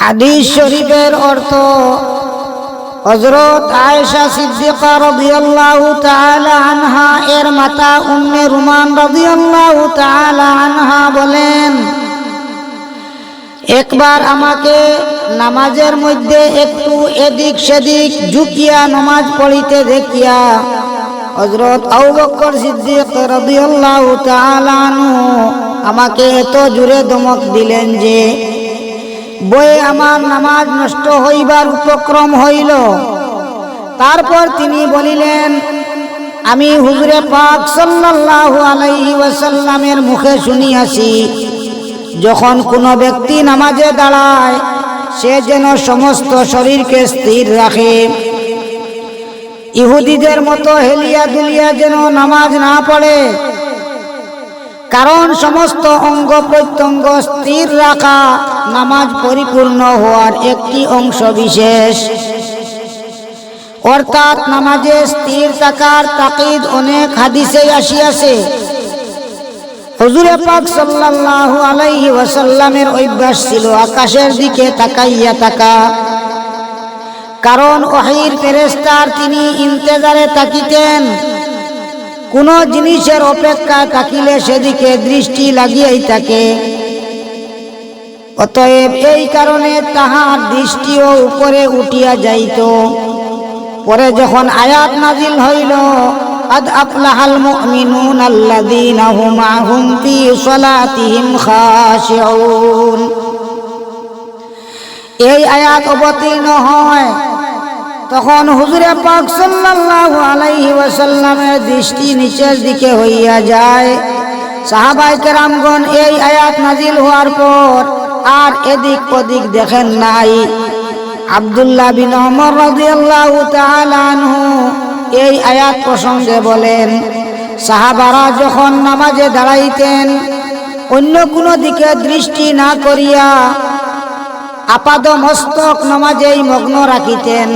হাদিস শরীফের অর্থ হজরত আয়েশা সিদ্দিকা রাদিয়াল্লাহু তাআলা আনহা, এর মাতা উম্মে রুমান রাদিয়াল্লাহু তাআলা আনহা বলেন, একবার আমাকে নামাজের মধ্যে একটু এদিক সেদিক ঝুঁকিয়া নামাজ পড়িতে দেখিয়া হজরত আবু বকর সিদ্দিক রাদিয়াল্লাহু তাআলা আমাকে এত জোরে দমক দিলেন যে বয়ে আমার নামাজ নষ্ট হইবার উপক্রম হইল। তারপর তিনি বলিলেন, আমি হুজুরে পাক সাল্লাল্লাহু আলাইহি ওয়াসাল্লামের মুখে শুনিয়াছি, যখন কোনো ব্যক্তি নামাজে দাঁড়ায়, সে যেন সমস্ত শরীরকে স্থির রাখে। ইহুদিদের মতো হেলিয়া দুলিয়া যেন নামাজ না পড়ে কারণ সমস্ত অঙ্গ প্রত্যঙ্গ স্থির রাখা নামাজ পরিপূর্ণ হওয়ার একটি অংশ বিশেষ। অর্থাৎ নামাজে স্থির থাকার তাকিদ অনেক হাদিসে আসিয়াছে। হুজুরে পাক আলাইহি ওয়াসাল্লামের অভ্যাস ছিল আকাশের দিকে তাকাইয়া থাকা। কারণ ওহির ফেরেস্তার তিনি ইন্তেজারে তাকিতেন কোন জিনিসের অপেক্ষায় তাকিলে সেদিকে দৃষ্টি লাগিয়েই থাকে অতএব এই কারণে তাহার দৃষ্টিও উপরে উঠিয়া যাইত পরে যখন আয়াত নাজিল হইল قد أفلح المؤمنون الذين هم هم في صلاتهم خاشعون এই আয়াত অবতীর্ণ হয় তখন হুজুরে পাক সাল্লাল্লাহু আলাইহি ওয়াসাল্লামের দৃষ্টি নিচের দিকে হইয়া যায়। সাহাবাই কেরামগণ এই আয়াত নাজিল হওয়ার পর আর এদিক ওদিক দেখেন নাই। আব্দুল্লাহ বিন ওমর রাদিয়াল্লাহু তাআলা আনহু এই আয়াত প্রসঙ্গে বলেন, সাহাবারা যখন নামাজে দাঁড়াইতেন, অন্য কোনো দিকে দৃষ্টি না করিয়া আপাদ মস্তক নামাজেই মগ্ন রাখিতেন।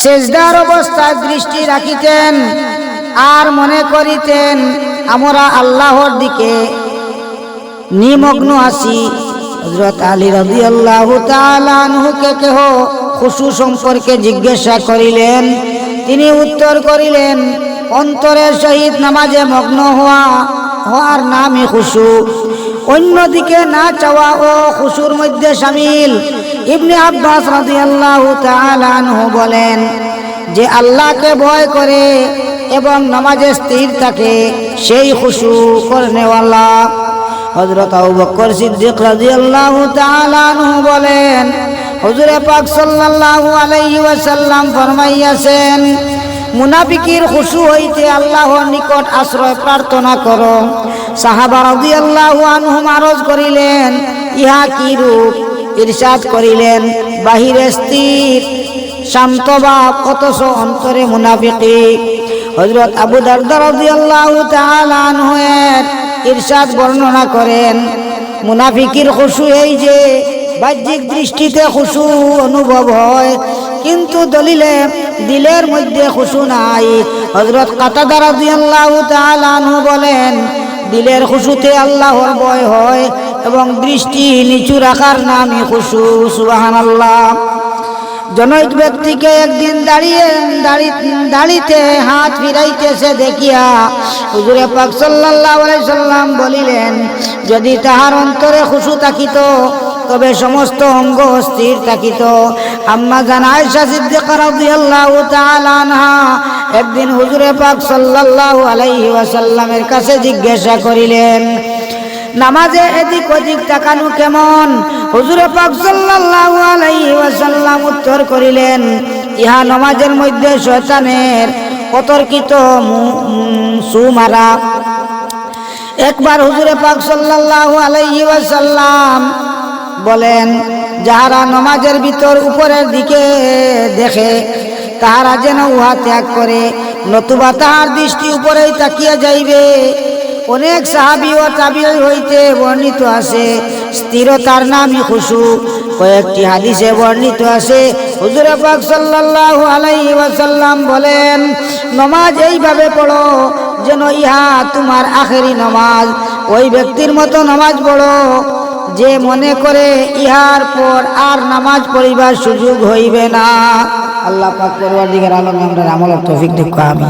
সেজদার অবস্থায় দৃষ্টি রাখিতেন আর মনে করিতেন, আমরা আল্লাহর দিকে নিমগ্ন আছি। হজরত আলী রবি আল্লাহ তালুকে কেহ খুশু সম্পর্কে জিজ্ঞাসা করিলেন। তিনি উত্তর করিলেন, অন্তরের সহিত নামাজে মগ্ন হওয়া, হওয়ার নামই খুশু। অন্যদিকে না চাওয়া ও খুশুর মধ্যে সামিল। ইবনে আব্বাস রাদিয়াল্লাহু তাআলা আনহু বলেন যে আল্লাহকে ভয় করে এবং নামাজে স্থির থাকে সেই খুশু করনেওয়ালা হযরত আবু বকর সিদ্দিক রাদিয়াল্লাহু তাআলা আনহু বলেন, হুজুরে পাক সাল্লাল্লাহু আলাইহি ওয়াসাল্লাম ফরমাইয়াছেন, মুনাফিকির খুশু হইতে আল্লাহর নিকট আশ্রয় প্রার্থনা করো। সাহাবা রাদিয়াল্লাহু আনহুম আরজ করিলেন, ইহা কি রূপ? ইরশাদ করিলেন, বাহিরে স্থির, শান্ত ভাব অথচ অন্তরে মুনাফিকি। হযরত আবু দারদা রাদিয়াল্লাহু তাআলা আনহু এর ইরশাদ বর্ণনা করেন, মুনাফিকির খুশু এই যে, বাহ্যিক দৃষ্টিতে খুশু অনুভব হয়, কিন্তু দলিলে দিলের মধ্যে খুশু নাই। হজরত কাতাদা রাদিয়াল্লাহু তাআলা আনহু বলেন দিলের খুশুতে আল্লাহর ভয় হয় এবং দৃষ্টি নিচু রাখার নামই খুশু সুবাহান আল্লাহ জনৈক ব্যক্তিকে একদিন দাঁড়িয়ে দাঁড়িতে হাত ফিরাইতেছে দেখিয়া হুজুরে পাক আলাইহি সাল্লাম বলিলেন, যদি তাহার অন্তরে খুশু থাকিত তবে সমস্ত অঙ্গ স্থির থাকিত। আম্মা জান আয়েশা সিদ্দিকা রাদিয়াল্লাহু তাআলা আনহা একদিন হুজুরে পাক সাল্লাল্লাহু আলাইহি ওয়াসাল্লামের কাছে জিজ্ঞাসা করিলেন, নামাজে এদিক ওদিক তাকানো কেমন? হুজুরে পাক সাল্লাল্লাহু আলাইহি ওয়াসাল্লাম উত্তর করিলেন, ইহা নামাজের মধ্যে শয়তানের অতর্কিত সুমারা। একবার হুজুরে পাক সাল্লাল্লাহু আলাইহি ওয়াসাল্লাম বলেন, যাহারা নমাজের ভিতর উপরের দিকে দেখে, তাহারা যেন উহা ত্যাগ করে, নতুবা তাহার দৃষ্টি উপরেই তাকিয়া যাইবে। অনেক সাহাবি ও তাবি হইতে বর্ণিত আছে, স্থিরতার নামই খুশু। কয়েকটি হাদিসে বর্ণিত আছে, হুজুরে পাক সাল্লাল্লাহু আলাইহি ওয়াসাল্লাম বলেন, নমাজ এইভাবে পড়ো যেন ইহা তোমার আখেরি নমাজ। ওই ব্যক্তির মতো নমাজ পড়ো। যে মনে করে ইহার পর আর নামাজ পড়িবার সুযোগ হইবে না। আল্লাহ পাক পরিবার দিকের আলম আমরা আমলের তৌফিক দেখো আমি